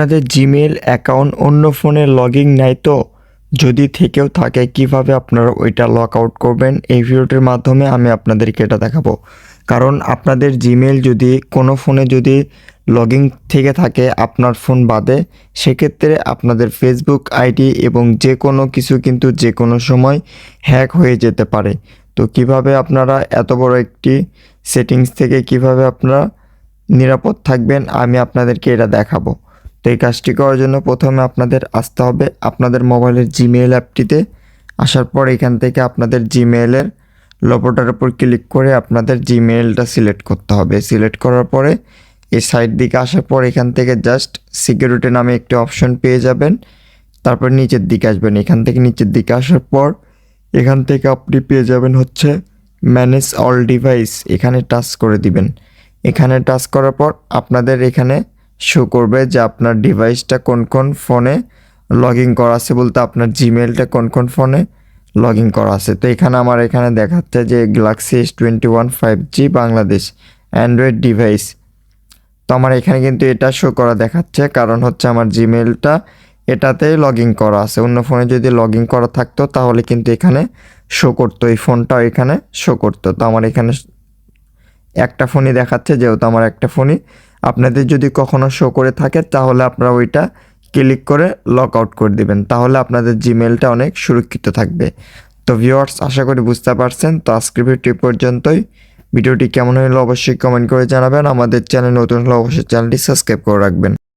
আপনাদের Gmail account অন্য ফোনে লগইন নাই তো? যদি থেকেও থাকে, কীভাবে আপনারা ওইটা লক আউট করবেন? এই ভিডিওটির মাধ্যমে আমি আপনাদেরকে এটা দেখাবো। কারণ আপনাদের জিমেল যদি, কোনো ফোনে যদি লগইন থেকে থাকে আপনার ফোন বাদে, সেক্ষেত্রে আপনাদের ফেসবুক আইডি এবং যে কোনো কিছু কিন্তু যে কোনো সময় হ্যাক হয়ে যেতে পারে। তো কীভাবে আপনারা এত বড় একটি সেটিংস থেকে কীভাবে আপনারা নিরাপদ থাকবেন, আমি আপনাদেরকে এটা দেখাবো। তো এই কাজটি করার জন্য প্রথমে আপনাদের আসতে হবে আপনাদের মোবাইলের জিমেইল অ্যাপটিতে। আসার পর এখান থেকে আপনাদের জিমেইলের লোপোটার উপর ক্লিক করে আপনাদের জিমেইলটা সিলেক্ট করতে হবে। সিলেক্ট করার পরে এই সাইড দিকে আসার পর এখান থেকে জাস্ট সিকিউরিটি নামে একটি অপশন পেয়ে যাবেন। তারপর নিচের দিকে আসবেন। এখান থেকে নিচের দিকে আসার পর এখান থেকে আপনি পেয়ে যাবেন হচ্ছে ম্যানেজ অল ডিভাইস এখানে টাচ করে দিবেন। এখানে টাচ করার পর আপনাদের এখানে শো করবে যে আপনার ডিভাইসটা কোন কোন ফোনে লগ ইন করা আছে বলতে আপনার জিমেলটা কোন কোন ফোনে লগ ইন করা আছে। তো এখানে আমার এখানে দেখাচ্ছে যে Galaxy S twenty one five G Bangladesh android device তো আমার এখানে কিন্তু এটা শো করা দেখাচ্ছে, কারণ হচ্ছে আমার জিমেলটা এটাতেই লগ ইন করা আছে। অন্য ফোনে যদি লগ ইন করা থাকতো তাহলে কিন্তু এখানে শো করতো, এই ফোনটাও এখানে শো করতো। তো আমার এখানে একটা ফোনই দেখাচ্ছে, যেহেতু আমার একটা ফোনই। আপনাদের যদি কখনও শো করে থাকে, তাহলে আপনারা ওইটা ক্লিক করে লক আউট করে দেবেন। তাহলে আপনাদের জিমেলটা অনেক সুরক্ষিত থাকবে। তো ভিউয়ার্স আশা করি বুঝতে পারছেন। তো আজকের ভিডিওটি পর্যন্তই। ভিডিওটি কেমন হলো অবশ্যই কমেন্ট করে জানাবেন। আমাদের চ্যানেল নতুন হলে অবশ্যই চ্যানেলটি সাবস্ক্রাইব করে রাখবেন।